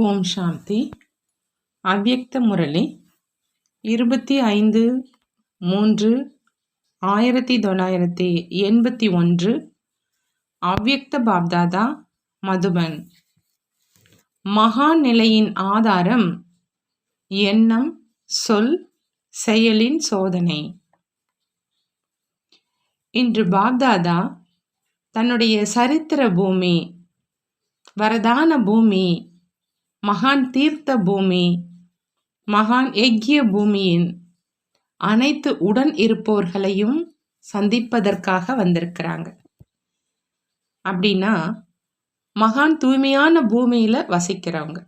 ஓம் சாந்தி. அவ்யக்த முரளி. இருபத்தி ஐந்து மூன்று ஆயிரத்தி தொள்ளாயிரத்தி எண்பத்தி ஒன்று. அவ்யக்த பாப்தாதா மதுபன். மகா நிலையின் ஆதாரம் எண்ணம் சொல் செயலின் சோதனை. இன்று பாப்தாதா தன்னுடைய சரித்திர பூமி வரதான பூமி மகான் தீர்த்த பூமி மகான் எக்கிய பூமியின் அனைத்து உடன் இருப்பவர்களையும் சந்திப்பதற்காக வந்திருக்கிறாங்க. அப்படின்னா மகான் தூய்மையான பூமியில வசிக்கிறவங்க.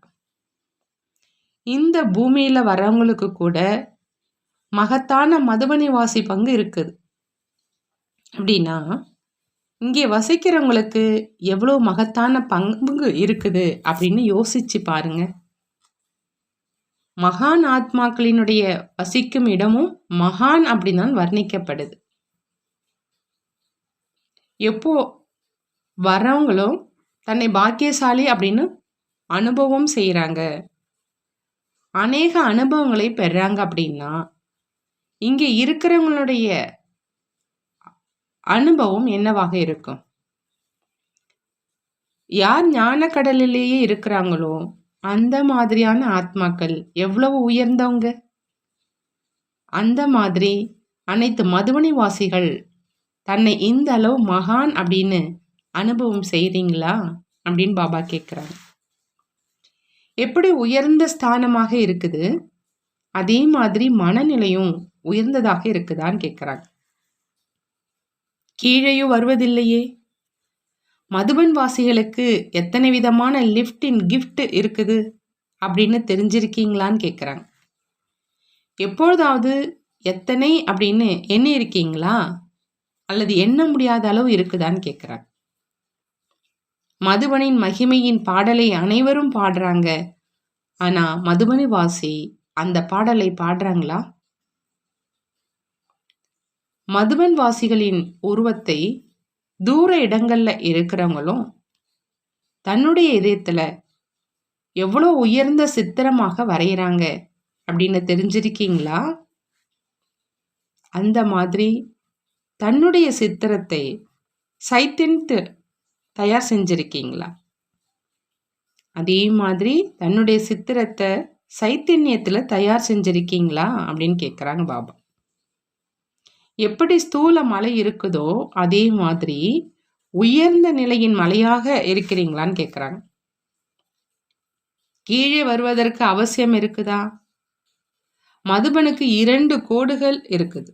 இந்த பூமியில வரவங்களுக்கு கூட மகத்தான மதுபனி வாசி பங்கு இருக்குது. அப்படின்னா இங்கே வசிக்கிறவங்களுக்கு எவ்வளோ மகத்தான பங்கு இருக்குது அப்படின்னு யோசிச்சு பாருங்க. மகான் ஆத்மாக்களினுடைய வசிக்கும் இடமும் மகான் அப்படின்னு தான் வர்ணிக்கப்படுது. எப்போ வரவங்களும் தன்னை பாக்கியசாலி அப்படின்னு அனுபவம் செய்கிறாங்க அநேக அனுபவங்களை பெறாங்க அப்படின்னா இங்கே இருக்கிறவங்களுடைய அனுபவம் என்னவாக இருக்கும்? யார் ஞான கடலிலேயே இருக்கிறாங்களோ அந்த மாதிரியான ஆத்மாக்கள் எவ்வளவு உயர்ந்தவங்க? அந்த மாதிரி அனைத்து மதுவனி வாசிகள் தன்னை இந்த அளவு மகான் அப்படின்னு அனுபவம் செய்கிறீங்களா அப்படின்னு பாபா கேட்குறாங்க எப்படி உயர்ந்த ஸ்தானமாக இருக்குது? அதே மாதிரி மனநிலையும் உயர்ந்ததாக இருக்குதான்னு கேட்குறாங்க கீழேயோ வருவதில்லையே. மதுபன் வாசிகளுக்கு எத்தனை விதமான லிஃப்டின் கிஃப்ட் இருக்குது அப்படின்னு தெரிஞ்சிருக்கீங்களான்னு கேட்குறாங்க எப்பொழுதாவது எத்தனை அப்படின்னு எண்ணி இருக்கீங்களா அல்லது எண்ண முடியாத அளவு இருக்குதான்னு கேட்குறாங்க மதுபனின் மகிமையின் பாடலை அனைவரும் பாடுறாங்க. ஆனால் மதுபனி வாசி அந்த பாடலை பாடுறாங்களா? மதுபன் வாசிகளின் உருவத்தை தூர இடங்கள்ல இருக்கிறவங்களும் தன்னுடைய இதயத்துல எவ்வளோ உயர்ந்த சித்திரமாக வரைகிறாங்க அப்படின்னு தெரிஞ்சிருக்கீங்களா? அந்த மாதிரி தன்னுடைய சித்திரத்தை சைத்தின்ட்டு தயார் செஞ்சிருக்கீங்களா? அதே மாதிரி தன்னுடைய சித்திரத்தை சைத்தன்யத்தில் தயார் செஞ்சிருக்கீங்களா அப்படின்னு கேட்குறாங்க பாபா. எப்படி ஸ்தூல மலை இருக்குதோ அதே மாதிரி உயர்ந்த நிலையின் மலையாக இருக்கிறீங்களான்னு கேட்குறாங்க கீழே வருவதற்கு அவசியம் இருக்குதா? மதுபனுக்கு இரண்டு கோடுகள் இருக்குது.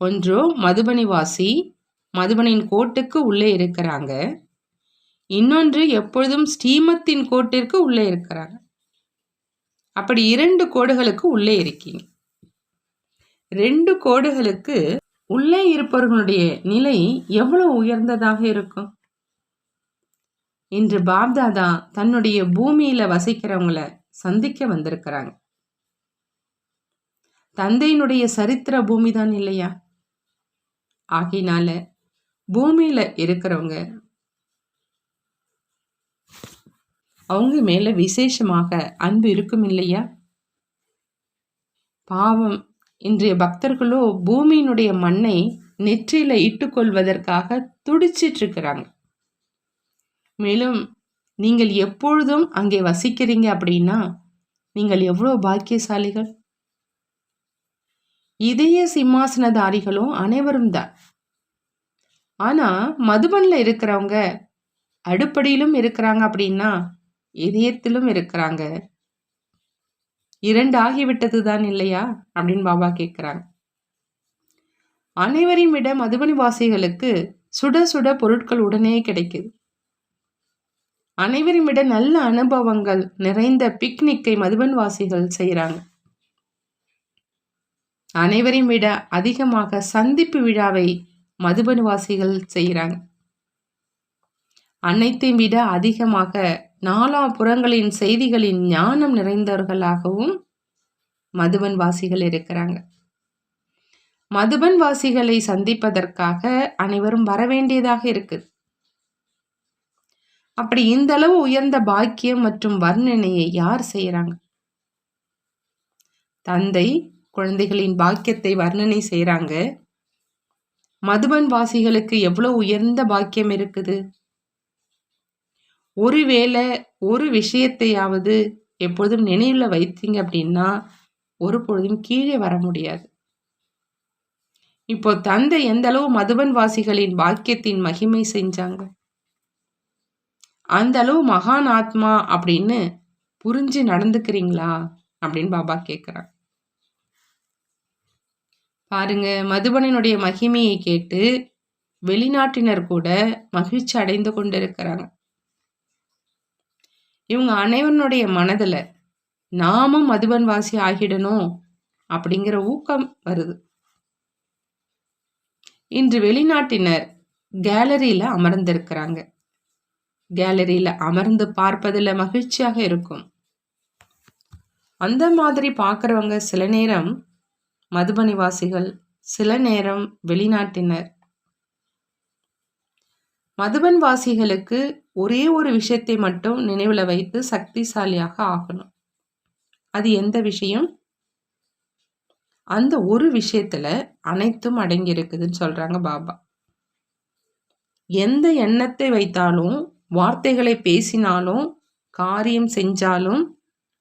ஒன்று மதுபனி வாசி மதுபனின் கோட்டுக்கு உள்ளே இருக்கிறாங்க. இன்னொன்று எப்பொழுதும் ஸ்டீமத்தின் கோட்டிற்கு உள்ளே இருக்கிறாங்க. அப்படி இரண்டு கோடுகளுக்கு உள்ளே இருக்கீங்க. ரெண்டு கோடுகளுக்கு உள்ளே இருப்பவர்களுடைய நிலை எவ்வளவு உயர்ந்ததாக இருக்கும்? இன்று பாப்தாதா தன்னுடைய பூமியில வசிக்கிறவங்கள சந்திக்க வந்திருக்கிறாங்க. தந்தையினுடைய சரித்திர பூமி தான் இல்லையா? ஆகினால பூமியில இருக்கிறவங்க அவங்க மேல விசேஷமாக அன்பு இருக்கும் இல்லையா? பாவம் இன்றைய பக்தர்களோ பூமியினுடைய மண்ணை நெற்றியில இட்டுக்கொள்வதற்காக துடிச்சிட்டு இருக்கிறாங்க மேலும் நீங்கள் எப்பொழுதும் அங்கே வசிக்கிறீங்க அப்படின்னா நீங்கள் எவ்வளோ பாக்கியசாலிகள்? இதய சிம்மாசனதாரிகளும் அனைவரும் தான். ஆனா மதுபன்ல இருக்கிறவங்க அடுப்படியிலும் இருக்கிறாங்க அப்படின்னா இதயத்திலும் இருக்கிறாங்க. இரண்டு ஆகிவிட்டது தான் இல்லையா? அப்படின்னு பாபா கேட்குறாங்க. அனைவரையும் விட மதுபனி வாசிகளுக்கு சுட சுட பொருட்கள் உடனே கிடைக்குது. அனைவரையும் விட நல்ல அனுபவங்கள் நிறைந்த பிக்னிக்கை மதுபன் வாசிகள் செய்கிறாங்க அனைவரையும் விட அதிகமாக சந்திப்பு விழாவை மதுபன் வாசிகள் செய்கிறாங்க அனைத்தையும் விட அதிகமாக நாலா புறங்களின் செய்திகளின் ஞானம் நிறைந்தவர்களாகவும் மதுபன் வாசிகள் இருக்கிறாங்க. மதுபன் வாசிகளை சந்திப்பதற்காக அனைவரும் வரவேண்டியதாக இருக்குது அப்படி இந்த அளவு உயர்ந்த பாக்கியம் மற்றும் வர்ணனையை யார் செய்யறாங்க தந்தை குழந்தைகளின் பாக்கியத்தை வர்ணனை செய்கிறாங்க மதுபன் வாசிகளுக்கு எவ்வளவு உயர்ந்த பாக்கியம் இருக்குது? ஒருவேளை ஒரு விஷயத்தையாவது எப்பொழுதும் நினைவில் வைத்தீங்க அப்படின்னா ஒரு பொழுதும் கீழே வர முடியாது. இப்போ தந்தை எந்த அளவு மதுபன் வாசிகளின் வாக்கியத்தின் மகிமை செஞ்சாங்க? அந்த அளவு மகான் ஆத்மா அப்படின்னு புரிஞ்சு நடந்துக்கிறீங்களா? அப்படின்னு பாபா கேட்குறாங்க பாருங்க மதுபனனுடைய மகிமையை கேட்டு வெளிநாட்டினர் கூட மகிழ்ச்சி அடைந்து கொண்டிருக்கிறாங்க. இவங்க அனைவனுடைய மனதில் நாமும் மதுபன் வாசி ஆகிடணும் அப்படிங்கிற ஊக்கம் வருது. இன்று வெளிநாட்டினர் கேலரியில் அமர்ந்திருக்கிறாங்க. கேலரியில் அமர்ந்து பார்ப்பதில் மகிழ்ச்சியாக இருக்கும். அந்த மாதிரி பார்க்குறவங்க சில நேரம் மதுபனிவாசிகள் சில நேரம் வெளிநாட்டினர் மதுபன் வாசிகளுக்கு ஒரே ஒரு விஷயத்தை மட்டும் நினைவில் வைத்து சக்திசாலியாக ஆகணும். அது எந்த விஷயம்? அந்த ஒரு விஷயத்துல அனைத்தும் அடங்கி இருக்குதுன்னு சொல்றாங்க பாபா. எந்த எண்ணத்தை வைத்தாலும் வார்த்தைகளை பேசினாலும் காரியம் செஞ்சாலும்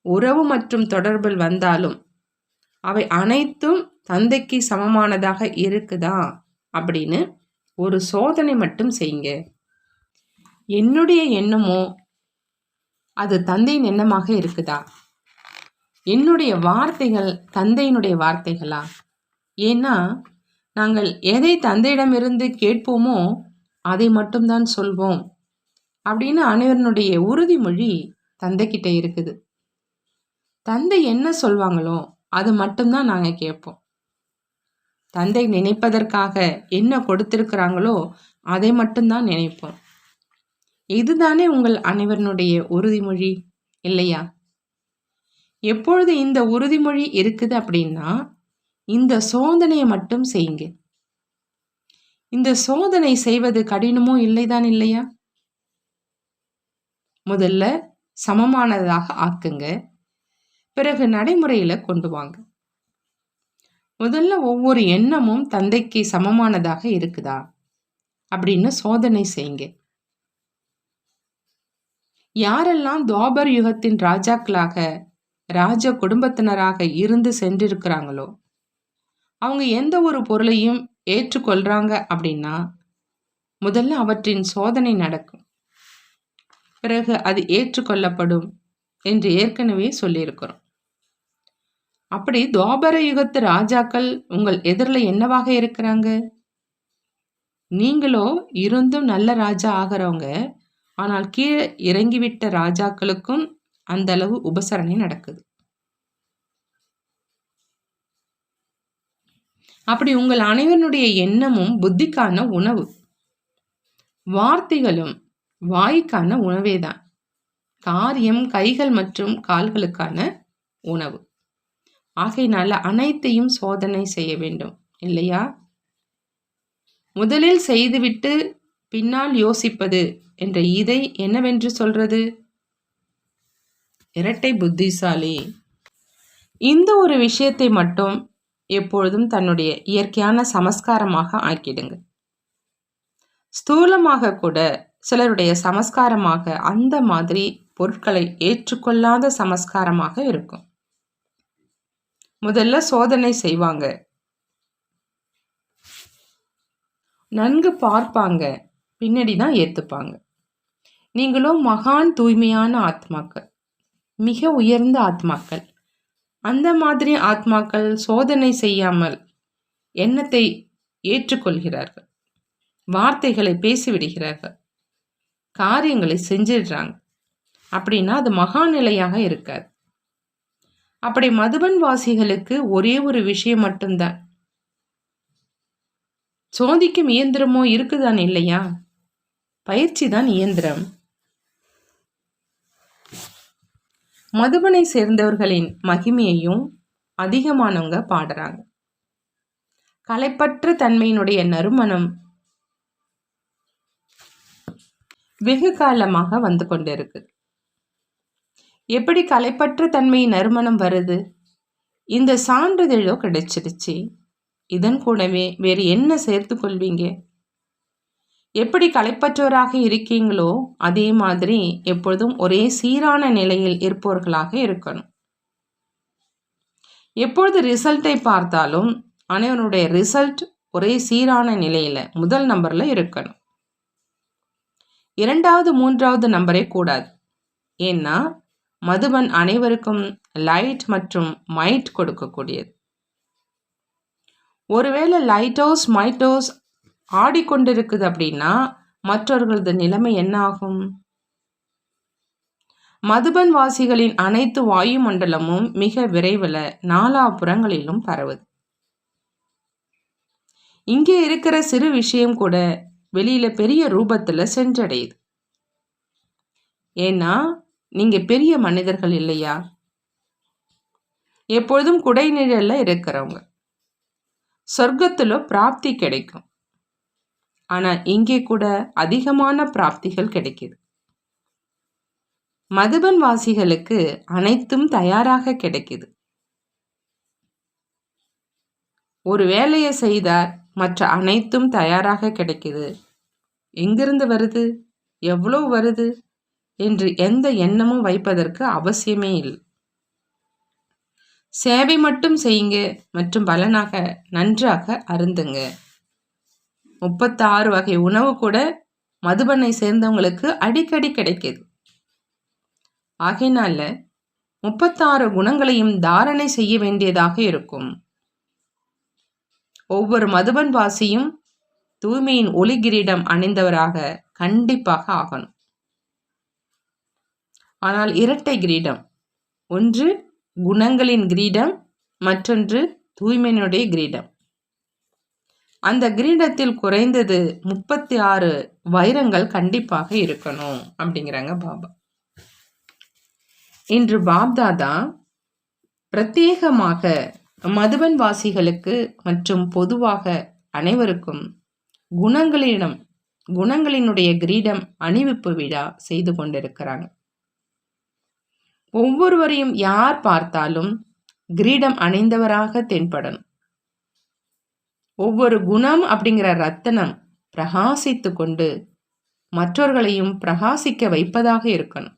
உறவு மற்றும் தொடர்பில் வந்தாலும் அவை அனைத்தும் தந்தைக்கு சமமானதாக இருக்குதா? அப்படின்னு ஒரு சோதனை மட்டும் செய்யுங்க. என்னுடைய எண்ணமோ அது தந்தையின் எண்ணமாக இருக்குதா? என்னுடைய வார்த்தைகள் தந்தையினுடைய வார்த்தைகளா? ஏன்னா நாங்கள் எதை தந்தையிடமிருந்து கேட்போமோ அதை மட்டும்தான் சொல்வோம். அப்படின்னு அனைவருடைய உறுதிமொழி தந்தைக்கிட்ட இருக்குது. தந்தை என்ன சொல்வாங்களோ அது மட்டும்தான் நாங்கள் கேட்போம். தந்தை நினைப்பதற்காக என்ன கொடுத்திருக்கிறாங்களோ அதை மட்டும்தான் நினைப்போம். இதுதானே உங்கள் அனைவருடைய உறுதிமொழி இல்லையா? எப்பொழுது இந்த உறுதிமொழி இருக்குது அப்படின்னா இந்த சோதனையை மட்டும் செய்யுங்க. இந்த சோதனை செய்வது கடினமோ இல்லைதான் இல்லையா? முதல்ல சமமானதாக ஆக்குங்க. பிறகு நடைமுறையில் கொண்டு வாங்க. முதல்ல ஒவ்வொரு எண்ணமும் தந்தைக்கு சமமானதாக இருக்குதா? அப்படின்னு சோதனை செய்யுங்க. யாரெல்லாம் துவாபர் யுகத்தின் ராஜாக்களாக ராஜ குடும்பத்தினராக இருந்து சென்றிருக்கிறாங்களோ அவங்க எந்த ஒரு பொருளையும் ஏற்றுக்கொள்றாங்க அப்படின்னா முதல்ல அவற்றின் சோதனை நடக்கும். பிறகு அது ஏற்றுக்கொள்ளப்படும் என்று ஏற்கனவே சொல்லியிருக்கிறோம். அப்படி துவாபர யுகத்து ராஜாக்கள் உங்கள் எதிரில் என்னவாக இருக்கிறாங்க? நீங்களோ இருந்தும் நல்ல ராஜா ஆகிறவங்க. ஆனால் கீழே இறங்கிவிட்ட ராஜாக்களுக்கும் அந்த அளவு உபசரணை நடக்குது. அப்படி உங்கள் அனைவருடைய எண்ணமும் புத்திக்கான உணவு. வார்த்தைகளும் வாய்க்கான உணவேதான். காரியம் கைகள் மற்றும் கால்களுக்கான உணவு. ஆகையினால அனைத்தையும் சோதனை செய்ய வேண்டும் இல்லையா? முதலில் செய்துவிட்டு பின்னால் யோசிப்பது என்ற இதை என்னவென்று சொல்றது? இரட்டை புத்திசாலி. இந்த ஒரு விஷயத்தை மட்டும் எப்பொழுதும் தன்னுடைய இயற்கையான சமஸ்காரமாக ஆக்கிடுங்க. ஸ்தூலமாக கூட சிலருடைய சமஸ்காரமாக அந்த மாதிரி பொருட்களை ஏற்றுக்கொள்ளாத சமஸ்காரமாக இருக்கும். முதல்ல சோதனை செய்வாங்க. நன்கு பார்ப்பாங்க. பின்னாடி தான் ஏற்றுப்பாங்க நீங்களும் மகான் தூய்மையான ஆத்மாக்கள் மிக உயர்ந்த ஆத்மாக்கள். அந்த மாதிரி ஆத்மாக்கள் சோதனை செய்யாமல் எண்ணத்தை ஏற்றுக்கொள்கிறார்கள். வார்த்தைகளை பேசிவிடுகிறார்கள். காரியங்களை செஞ்சிடுறாங்க. அப்படின்னா அது மகாநிலையாக இருக்காது. அப்படி மதுபன் வாசிகளுக்கு ஒரே ஒரு விஷயம் மட்டும்தான். சோதிக்கும் இயந்திரமோ இருக்குதான் இல்லையா? பயிற்சி தான் இயந்திரம். மதுபனை சேர்ந்தவர்களின் மகிமையையும் அதிகமானவங்க பாடுறாங்க. கலைப்பற்ற தன்மையினுடைய நறுமணம் வெகு காலமாக வந்து கொண்டிருக்கு. எப்படி கலைப்பற்ற தன்மை நறுமணம் வருது? இந்த சான்றிதழோ கிடைச்சிருச்சு இதன் கூடவே வேறு என்ன சேர்த்து கொள்வீங்க? எப்படி கலைப்பற்றோராக இருக்கீங்களோ அதே மாதிரி எப்பொழுதும் ஒரே சீரான நிலையில் இருப்பவர்களாக இருக்கணும். எப்பொழுது ரிசல்ட்டை பார்த்தாலும் அனைவனுடைய ரிசல்ட் ஒரே சீரான நிலையில் முதல் நம்பரில் இருக்கணும். இரண்டாவது மூன்றாவது நம்பரே கூடாது. ஏன்னா மதுபன் அனைவருக்கும் லைட் மற்றும் மைட் கொடுக்கக்கூடியது. ஒருவேளை லைட்டோஸ் மைட்டோஸ் ஆடிக்கொண்டிருக்குது அப்படின்னா மற்றவர்களது நிலைமை என்ன ஆகும்? மதுபன் வாசிகளின் அனைத்து வாயுமண்டலமும் மிக விரைவில் நாலாபுறங்களிலும் பரவுது. இங்கே இருக்கிற சிறு விஷயம் கூட வெளியில பெரிய ரூபத்தில் சென்றடையுது. ஏன்னா நீங்க பெரிய மனிதர்கள் இல்லையா? எப்பொழுதும் குடைநிழல்ல இருக்கிறவங்க. சொர்க்கத்துல பிராப்தி கிடைக்கும். ஆனா இங்கே கூட அதிகமான பிராப்திகள் கிடைக்குது. மதுபன் வாசிகளுக்கு அனைத்தும் தயாராக கிடைக்குது. ஒரு வேலையை செய்தார் மற்ற அனைத்தும் தயாராக கிடைக்குது. எங்கிருந்து வருது? எவ்வளோ வருது? என்று எந்த எண்ணமும் வைப்பதற்கு அவசியமே இல்லை. சேவை மட்டும் செய்யுங்க மற்றும் பலனாக நன்றாக அருந்துங்க. முப்பத்தாறு வகை உணவு கூட மதுபனை சேர்ந்தவங்களுக்கு அடிக்கடி கிடைக்கிது. ஆகையினால முப்பத்தாறு குணங்களையும் தாரணை செய்ய வேண்டியதாக இருக்கும். ஒவ்வொரு மதுபன் வாசியும் தூய்மையின் ஒளி கிரீடம் அணிந்தவராக கண்டிப்பாக ஆகணும். ஆனால் இரட்டை கிரீடம். ஒன்று குணங்களின் கிரீடம் மற்றொன்று தூய்மையினுடைய கிரீடம். அந்த கிரீடத்தில் குறைந்தது முப்பத்தி ஆறு வைரங்கள் கண்டிப்பாக இருக்கணும் அப்படிங்கிறாங்க பாபா. இன்று பாப்தாதா பிரத்யேகமாக மதுபன் வாசிகளுக்கு மற்றும் பொதுவாக அனைவருக்கும் குணங்களிடம் குணங்களினுடைய கிரீடம் அணிவிப்பு விழா செய்து கொண்டிருக்கிறாங்க. ஒவ்வொருவரையும் யார் பார்த்தாலும் கிரீடம் அணிந்தவராக தென்படணும். ஒவ்வொரு குணம் அப்படிங்கிற ரத்தனம் பிரகாசித்து கொண்டு மற்றவர்களையும் பிரகாசிக்க வைப்பதாக இருக்கணும்.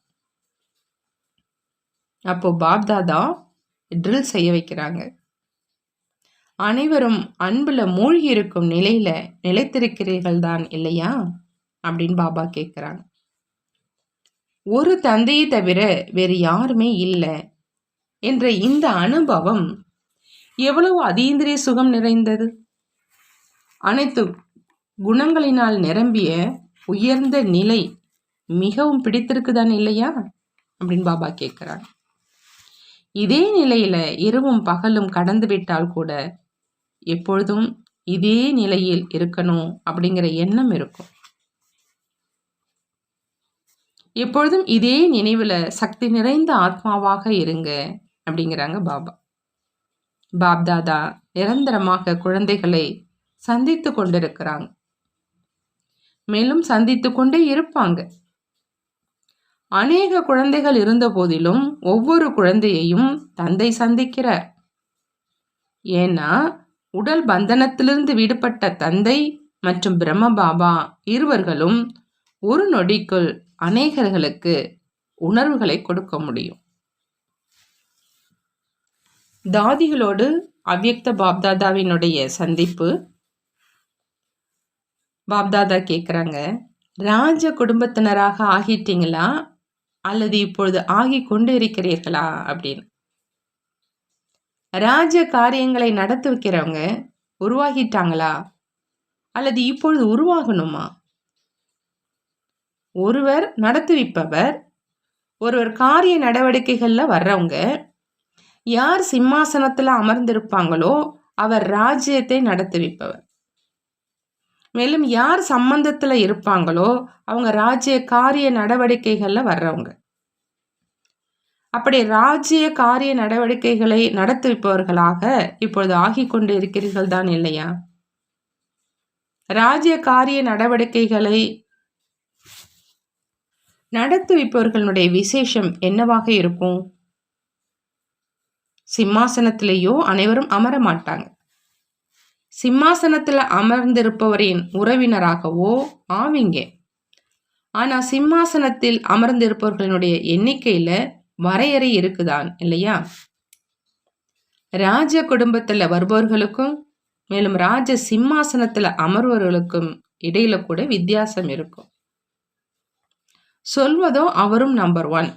அப்போ பாப்தாதா ட்ரில் செய்ய வைக்கிறாங்க. அனைவரும் அன்புல மூழ்கி இருக்கும் நிலையில நிலைத்திருக்கிறீர்கள் தான் இல்லையா? அப்படின்னு பாபா கேட்குறாங்க. ஒரு தந்தையை தவிர வேறு யாருமே இல்லை என்ற இந்த அனுபவம் எவ்வளவு அதீந்திரிய சுகம் நிறைந்தது? அனைத்து குணங்களினால் நிரம்பிய உயர்ந்த நிலை மிகவும் பிடித்திருக்குதான் இல்லையா? அப்படின்னு பாபா கேட்குறாங்க இதே நிலையில இரவும் பகலும் கடந்து விட்டால் கூட எப்பொழுதும் இதே நிலையில் இருக்கணும் அப்படிங்கிற எண்ணம் இருக்கும். எப்பொழுதும் இதே நினைவில் சக்தி நிறைந்த ஆத்மாவாக இருங்க அப்படிங்கிறாங்க பாபா. பாப்தாதா நிரந்தரமாக குழந்தைகளை சந்தித்து கொண்டிருக்கிறாங்க. மேலும் சந்தித்து கொண்டே இருப்பாங்க. அநேக குழந்தைகள் இருந்த போதிலும் ஒவ்வொரு குழந்தையையும் தந்தை சந்திக்கிறார் ஏன்னா உடல் பந்தனத்திலிருந்து விடுபட்ட தந்தை மற்றும் பிரம்ம பாபா இருவர்களும் ஒரு நொடிக்குள் அநேகர்களுக்கு உணர்வுகளை கொடுக்க முடியும். தாதிகளோடு அவ்யக்த பாப்தாதாவினுடைய சந்திப்பு. பாப்தாதா கேட்குறாங்க ராஜ குடும்பத்தினராக ஆகிட்டீங்களா? அல்லது இப்பொழுது ஆகி கொண்டு இருக்கிறீர்களா? அப்படின்னு. ராஜ காரியங்களை நடத்தி வைக்கிறவங்க உருவாகிட்டாங்களா? அல்லது இப்பொழுது உருவாகணுமா? ஒருவர் நடத்துவிப்பவர் ஒருவர் காரிய நடவடிக்கைகளில் வர்றவங்க யார் சிம்மாசனத்தில் அமர்ந்திருப்பாங்களோ அவர் ராஜ்யத்தை நடத்துவிப்பவர். மேலும் யார் சம்பந்தத்தில் இருப்பாங்களோ அவங்க ராஜ்ய காரிய நடவடிக்கைகளில் வர்றவங்க. அப்படி ராஜ்ய காரிய நடவடிக்கைகளை நடத்துவிப்பவர்களாக இப்பொழுது ஆகி கொண்டு இருக்கிறீர்கள் தான் இல்லையா? ராஜ்ய காரிய நடவடிக்கைகளை நடத்துவிப்பவர்களுடைய விசேஷம் என்னவாக இருக்கும்? சிம்மாசனத்திலேயோ அனைவரும் அமர மாட்டாங்க. சிம்மாசனத்தில் அமர்ந்திருப்பவரின் உறவினராகவோ ஆவீங்க. ஆனால் சிம்மாசனத்தில் அமர்ந்திருப்பவர்களினுடைய எண்ணிக்கையில் வரையறை இருக்குதான் இல்லையா? ராஜ குடும்பத்தில் வருபவர்களுக்கும் மேலும் ராஜ சிம்மாசனத்தில் அமர்வர்களுக்கும் இடையில கூட வித்தியாசம் இருக்கும். சொல்வதோ அவரும் நம்பர் ஒன்.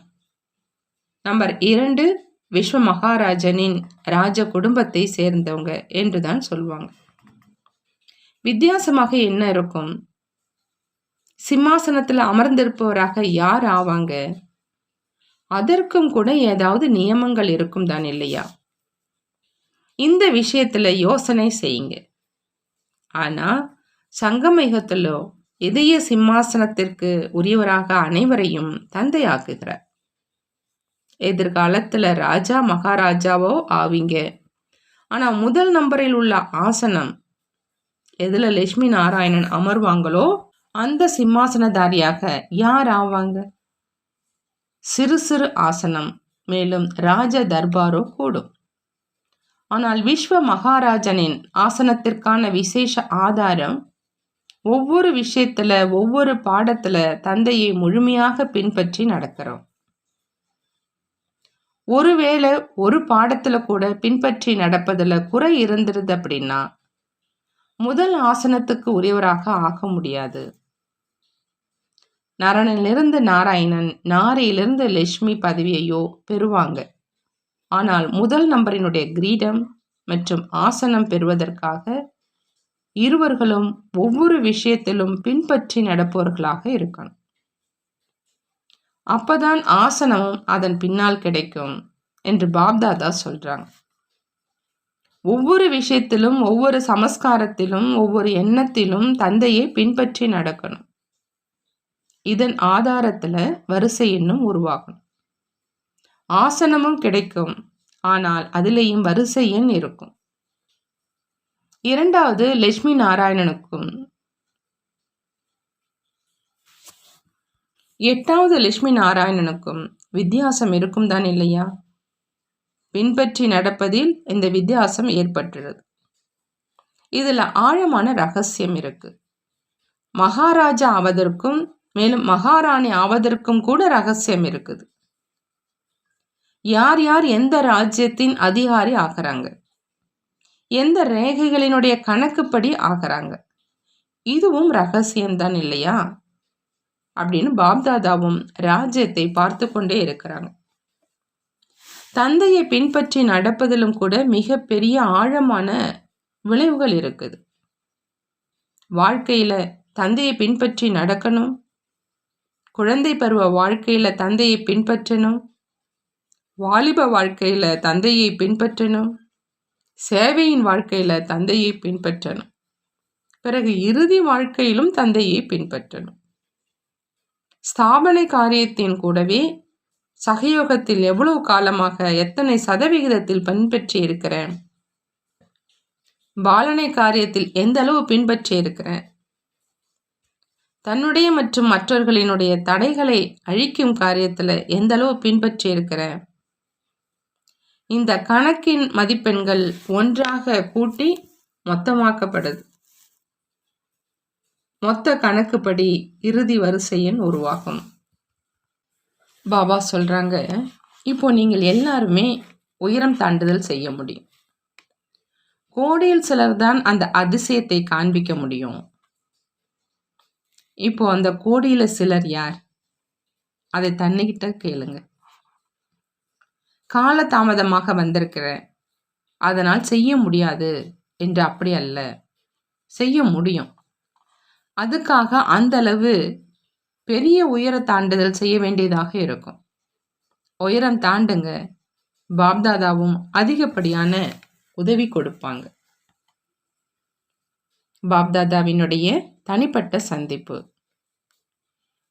நம்பர் இரண்டு விஸ்வ மகாராஜனின் ராஜ குடும்பத்தை சேர்ந்தவங்க என்றுதான் சொல்லுவாங்க வித்தியாசமாக என்ன இருக்கும்? சிம்மாசனத்தில் அமர்ந்திருப்பவராக யார் ஆவாங்க? அதற்கும் கூட ஏதாவது நியமங்கள் இருக்கும் தான் இல்லையா? இந்த விஷயத்துல யோசனை செய்யுங்க. ஆனா சங்கமேகத்திலோ இதய சிம்மாசனத்திற்கு உரியவராக அனைவரையும் தந்தையாக்குகிறார். எதிர்காலத்துல ராஜா மகாராஜாவோ ஆவீங்க. ஆனா முதல் நம்பரில் உள்ள ஆசனம் எதுல லட்சுமி நாராயணன் அமர்வாங்களோ அந்த சிம்மாசனதாரியாக யார் ஆவாங்க? சிறு சிறு ஆசனம் மேலும் ராஜ தர்பாரோ கூடும். ஆனால் விஸ்வ மகாராஜனின் ஆசனத்திற்கான விசேஷ ஆதாரம் ஒவ்வொரு விஷயத்துல ஒவ்வொரு பாடத்துல தந்தையை முழுமையாக பின்பற்றி நடக்கிறோம். ஒருவேளை ஒரு பாடத்துல கூட பின்பற்றி நடப்பதுல குறை இருந்திருது அப்படின்னா முதல் ஆசனத்துக்கு உரியவராக ஆக முடியாது. நரனிலிருந்து நாராயணன் நாரையிலிருந்து லட்சுமி பதவியையோ பெறுவாங்க. ஆனால் முதல் நம்பரினுடைய கிரீடம் மற்றும் ஆசனம் பெறுவதற்காக இருவர்களும் ஒவ்வொரு விஷயத்திலும் பின்பற்றி நடப்பவர்களாக இருக்கணும். அப்பதான் ஆசனமும் அதன் பின்னால் கிடைக்கும் என்று பாப்தாதா சொல்றாங்க. ஒவ்வொரு விஷயத்திலும் ஒவ்வொரு சமஸ்காரத்திலும் ஒவ்வொரு எண்ணத்திலும் தந்தையை பின்பற்றி நடக்கணும். இதன் ஆதாரத்துல வரிசை எண்ணும் உருவாகும் ஆசனமும் கிடைக்கும் ஆனால் அதிலேயும் வரிசை எண் இருக்கும். இரண்டாவது லட்சுமி நாராயணனுக்கும். எட்டாவது லட்சுமி நாராயணனுக்கும் வித்தியாசம் இருக்கும் தான் இல்லையா? பின்பற்றி நடப்பதில் இந்த வித்தியாசம் ஏற்பட்டுள்ளது. இதில் ஆழமான ரகசியம் இருக்கு. மகாராஜா ஆவதற்கும் மேலும் மகாராணி ஆவதற்கும் கூட ரகசியம் இருக்குது. யார் யார் எந்த ராஜ்யத்தின் அதிகாரி ஆகிறாங்க? எந்த ரேகைகளினுடைய கணக்குப்படி ஆகிறாங்க? இதுவும் ரகசியம்தான் இல்லையா? அப்படின்னு பாப்தாதாவும் ராஜ்யத்தை பார்த்து கொண்டே இருக்கிறாங்க. தந்தையை பின்பற்றி நடப்பதிலும் கூட மிக பெரிய ஆழமான விளைவுகள் இருக்குது. வாழ்க்கையில தந்தையை பின்பற்றி நடக்கணும். குழந்தை பருவ வாழ்க்கையில தந்தையை பின்பற்றணும். வாலிப வாழ்க்கையில தந்தையை பின்பற்றணும். சேவையின் வாழ்க்கையில் தந்தையை பின்பற்றணும். பிறகு இறுதி வாழ்க்கையிலும் தந்தையை பின்பற்றணும். ஸ்தாபனை காரியத்தின் கூடவே சகயோகத்தில் எவ்வளவு காலமாக எத்தனை சதவிகிதத்தில் பின்பற்றி இருக்கிறேன்? பாலனை காரியத்தில் எந்த அளவு பின்பற்றி இருக்கிறேன்? தன்னுடைய மற்றும் மற்றவர்களினுடைய தடைகளை அழிக்கும் காரியத்தில் எந்த அளவு பின்பற்றி இருக்கிறேன்? இந்த கணக்கின் மதிப்பெண்கள் ஒன்றாக கூட்டி மொத்தமாக்கப்படுது மொத்த கணக்குப்படி இறுதி வரிசையின் உருவாகும் பாபா சொல்றாங்க இப்போ நீங்கள் எல்லாருமே உயரம் தாண்டுதல் செய்ய முடியும். கோடியில் சிலர் தான் அந்த அதிசயத்தை காண்பிக்க முடியும். இப்போ அந்த கோடியில் சிலர் யார்? அதை தன்னிக்கிட்ட கேளுங்க. கால தாமதமாக வந்திருக்கிறேன். அதனால் செய்ய முடியாது என்று அப்படி அல்ல. செய்ய முடியும். அதுக்காக அந்த அளவு பெரிய உயர தாண்டுதல் செய்ய வேண்டியதாக இருக்கும். உயரம் தாண்டுங்க பாப்தாதாவும் அதிகப்படியான உதவி கொடுப்பாங்க. பாப்தாதாவினுடைய தனிப்பட்ட சந்திப்பு.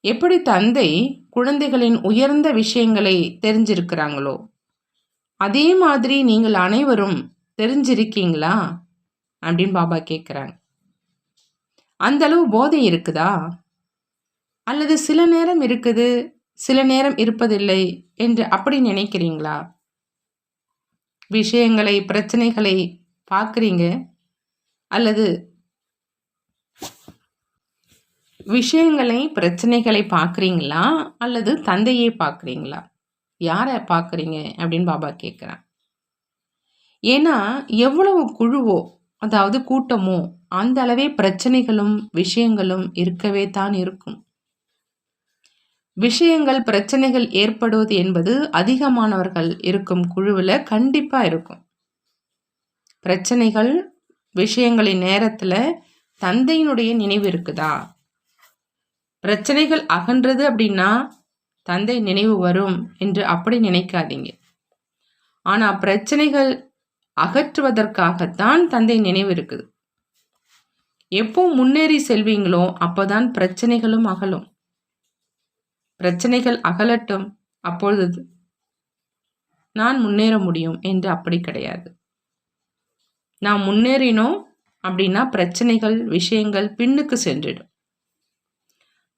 எப்படி தந்தை குழந்தைகளின் உயர்ந்த விஷயங்களை தெரிஞ்சிருக்கிறாங்களோ அதே மாதிரி நீங்கள் அனைவரும் தெரிஞ்சிருக்கீங்களா? அப்படின்னு பாபா கேட்குறாங்க அந்த அளவு போதை இருக்குதா? அல்லது சில நேரம் இருக்குது சில நேரம் இருப்பதில்லை என்று அப்படி நினைக்கிறீங்களா? விஷயங்களை பிரச்சனைகளை பார்க்குறீங்க? அல்லது விஷயங்களை பிரச்சனைகளை பார்க்குறீங்களா? அல்லது தந்தையை பார்க்குறீங்களா? யாரை பார்க்குறீங்க அப்படின்னு பாபா கேட்குறான் ஏன்னா எவ்வளவு குழுவோ அதாவது கூட்டமோ அந்த அளவே பிரச்சனைகளும் விஷயங்களும் இருக்கவே தான் இருக்கும். விஷயங்கள் பிரச்சனைகள் ஏற்படுவது என்பது அதிகமானவர்கள் இருக்கும் குழுவில் கண்டிப்பாக இருக்கும். பிரச்சனைகள் விஷயங்களின் நேரத்தில் தந்தையினுடைய நினைவு இருக்குதா? பிரச்சனைகள் அகன்றது அப்படின்னா தந்தை நினைவு வரும் என்று அப்படி நினைக்காதீங்க. ஆனால் பிரச்சனைகள் அகற்றுவதற்காகத்தான் தந்தை நினைவு இருக்குது. எப்போ முன்னேறி செல்வீங்களோ அப்போதான் பிரச்சனைகளும் அகலும். பிரச்சனைகள் அகலட்டும் அப்பொழுது நான் முன்னேற முடியும் என்று அப்படி கிடையாது. நான் முன்னேறினோம் அப்படின்னா பிரச்சனைகள் விஷயங்கள் பின்னுக்கு சென்றிடும்.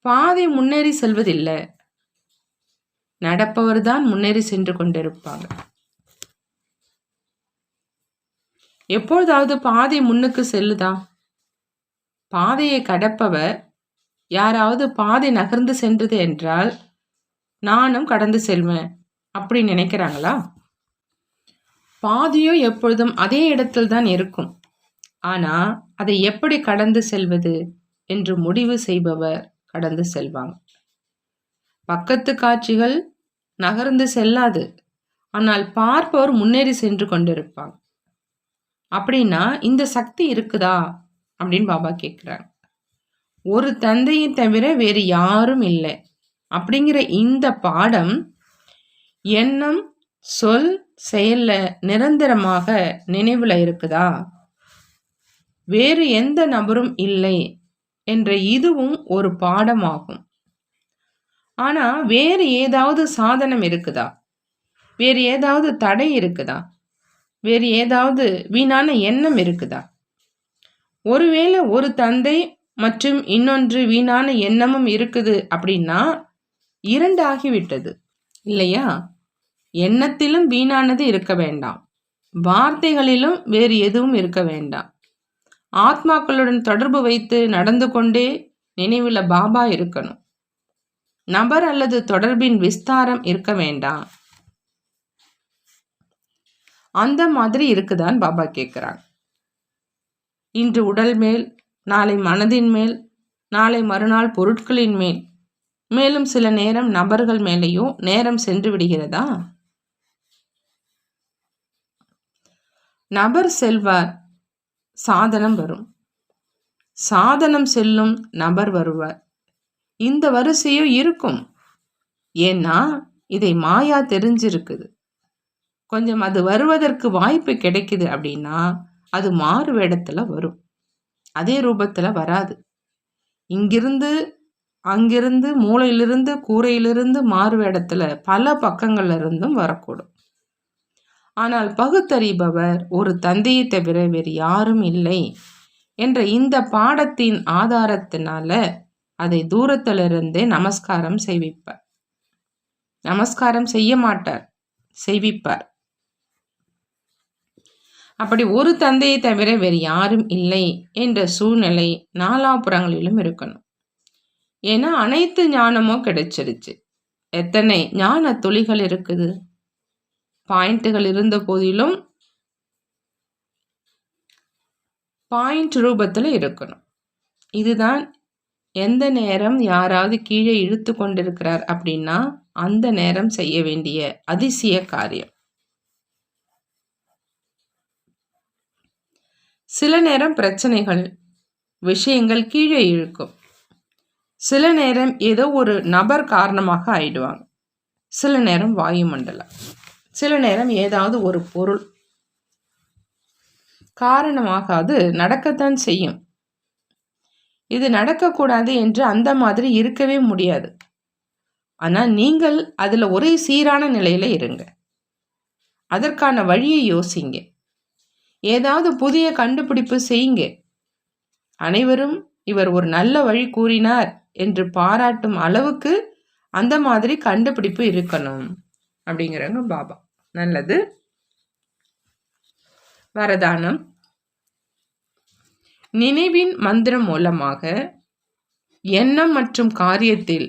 பாதை முன்னேறி செல்வதில்லை. நடப்பவர் தான் முன்னேறி சென்று கொண்டிருப்பாங்க எப்பொழுதாவது பாதை முன்னுக்கு செல்லுதா? பாதையை கடப்பவர் யாராவது பாதை நகர்ந்து சென்றது என்றால் நானும் கடந்து செல்வேன் அப்படி நினைக்கிறாங்களா? பாதியும் எப்பொழுதும் அதே இடத்தில் தான் இருக்கும். ஆனால் அதை எப்படி கடந்து செல்வது என்று முடிவு செய்பவர் கடந்து செல்வாங்க. பக்கத்து காட்சிகள் நகர்ந்து செல்லாது. ஆனால் பார்ப்பவர் முன்னேறி சென்று கொண்டிருப்பாங்க அப்படின்னா இந்த சக்தி இருக்குதா? அப்படின்னு பாபா கேட்குறாங்க ஒரு தந்தையை தவிர வேறு யாரும் இல்லை. அப்படிங்கிற இந்த பாடம் எண்ணம் சொல் செயல்ல நிரந்தரமாக நினைவில் இருக்குதா? வேறு எந்த நபரும் இல்லை என்ற இதுவும் ஒரு பாடமாகும். ஆனால் வேறு ஏதாவது சாதனம் இருக்குதா? வேறு ஏதாவது தடை இருக்குதா? வேறு ஏதாவது வீணான எண்ணம் இருக்குதா? ஒருவேளை ஒரு தந்தை மற்றும் இன்னொன்று வீணான எண்ணமும் இருக்குது அப்படின்னா இரண்டு ஆகிவிட்டது இல்லையா? எண்ணத்திலும் வீணானது இருக்க வேண்டாம். வார்த்தைகளிலும் வேறு எதுவும் இருக்க வேண்டாம். ஆத்மாக்களுடன் தொடர்பு வைத்து நடந்து கொண்டே நினைவில் பாபா இருக்கணும். நபர் அல்லது தொடர்பின் விஸ்தாரம் இருக்க வேண்டாம். அந்த மாதிரி இருக்குதான் பாபா கேட்குறாங்க இன்று உடல் மேல் நாளை மனதின் மேல் நாளை மறுநாள் பொருட்களின் மேல். மேலும் சில நேரம் நபர்கள் மேலேயும் நேரம் சென்று விடுகிறதா? நபர் செல்வார் சாதனம் வரும். சாதனம் செல்லும் நபர் வருவார். இந்த வரிசையும் இருக்கும். ஏன்னா இதை மாயா தெரிஞ்சிருக்குது. கொஞ்சம் அது வருவதற்கு வாய்ப்பு கிடைக்குது அப்படின்னா அது மாறு வேடத்தில் வரும். அதே ரூபத்தில் வராது. இங்கிருந்து அங்கிருந்து மூளையிலிருந்து கூரையிலிருந்து மாறு வேடத்தில் பல பக்கங்கள்ல இருந்தும் வரக்கூடும். ஆனால் பகுத்தறிபவர் ஒரு தந்தையை தவிர வேறு யாரும் இல்லை என்ற இந்த பாடத்தின் ஆதாரத்தினால அதை தூரத்திலிருந்தே நமஸ்காரம் செய்விப்பார். நமஸ்காரம் செய்ய மாட்டார். செய்விப்பார். அப்படி ஒரு தந்தையை தவிர வேறு யாரும் இல்லை என்ற சூழ்நிலை நாலாபுறங்களிலும் இருக்கணும். ஏன்னா அனைத்து ஞானமும் கிடைச்சிருச்சு. எத்தனை ஞான துளிகள் இருக்குது? பாயிண்ட்டுகள் இருந்த போதிலும் பாயிண்ட் ரூபத்தில் இருக்கணும். இதுதான் எந்த நேரம் யாராவது கீழே இழுத்து கொண்டிருக்கிறார் அப்படின்னா அந்த நேரம் செய்ய வேண்டிய அதிசய காரியம். சில நேரம் பிரச்சனைகள் விஷயங்கள் கீழே இழுக்கும். சில நேரம் ஏதோ ஒரு நபர் காரணமாக ஆயிடுவாங்க. சில நேரம் வாயுமண்டலம். சில நேரம் ஏதாவது ஒரு பொருள் காரணமாக அது நடக்கத்தான் செய்யும். இது நடக்கக்கூடாது என்று அந்த மாதிரி இருக்கவே முடியாது. ஆனால் நீங்கள் அதில் ஒரே சீரான நிலையில் இருங்க. அதற்கான வழியை யோசிங்க. ஏதாவது புதிய கண்டுபிடிப்பு செய்யுங்க. அனைவரும் இவர் ஒரு நல்ல வழி கூறினார் என்று பாராட்டும் அளவுக்கு அந்த மாதிரி கண்டுபிடிப்பு இருக்கணும் அப்படிங்கிறாங்க பாபா. நல்லது. வரதானம். நினைவின் மந்திரம் மூலமாக எண்ணம் மற்றும் காரியத்தில்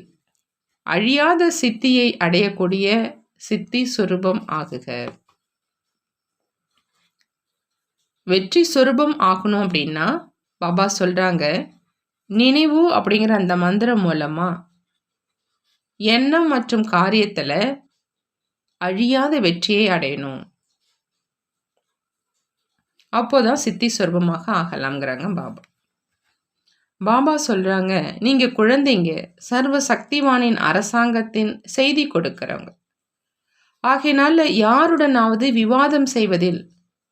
அழியாத சித்தியை அடையக்கூடிய சித்தி சுரூபம் ஆகுக. வெற்றி சுரூபம் ஆகணும் அப்படின்னா பாபா சொல்கிறாங்க நினைவு அப்படிங்கிற அந்த மந்திரம் மூலமாக எண்ணம் மற்றும் காரியத்தில் அழியாத வெற்றியை அடையணும். அப்போதான் சித்தி சொர்பமாக ஆகலாம்ங்கிறாங்க பாபா. பாபா சொல்கிறாங்க நீங்கள் குழந்தைங்க சர்வ சக்திவானின் அரசாங்கத்தின் செய்தி கொடுக்கிறவங்க. ஆகையினால யாருடனாவது விவாதம் செய்வதில்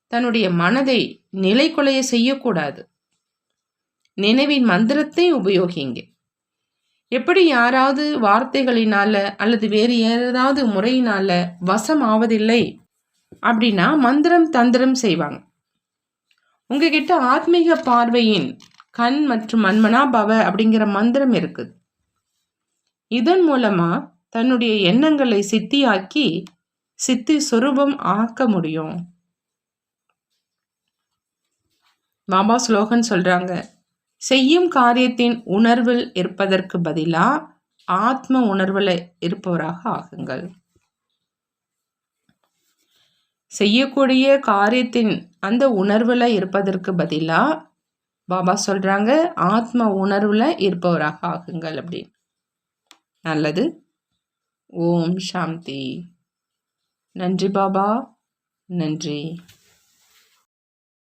தன்னுடைய மனதை நிலை கொலைய செய்யக்கூடாது. நினைவின் மந்திரத்தை உபயோகிங்க. எப்படி யாராவது வார்த்தைகளினால அல்லது வேறு ஏதாவது முறையினால வசம் ஆவதில்லை அப்படின்னா மந்திரம் தந்திரம் செய்வாங்க. உங்ககிட்ட ஆத்மீக பார்வையின் கண் மற்றும் மன்மனா பவ அப்படிங்கிற மந்திரம் இருக்குது இதன் மூலமா தன்னுடைய எண்ணங்களை சித்தியாக்கி சித்தி சொரூபம் ஆக்க முடியும். பாபா ஸ்லோகன் சொல்றாங்க செய்யும் காரியத்தின் உணர்வில் இருப்பதற்கு பதிலாக ஆத்ம உணர்வில் இருப்பவராக ஆகுங்கள். செய்யக்கூடிய காரியத்தின் அந்த உணர்வில் இருப்பதற்கு பதிலாக பாபா சொல்கிறாங்க ஆத்ம உணர்வில் இருப்பவராக ஆகுங்கள் அப்படின்னு. நல்லது. ஓம் சாந்தி. நன்றி பாபா. நன்றி.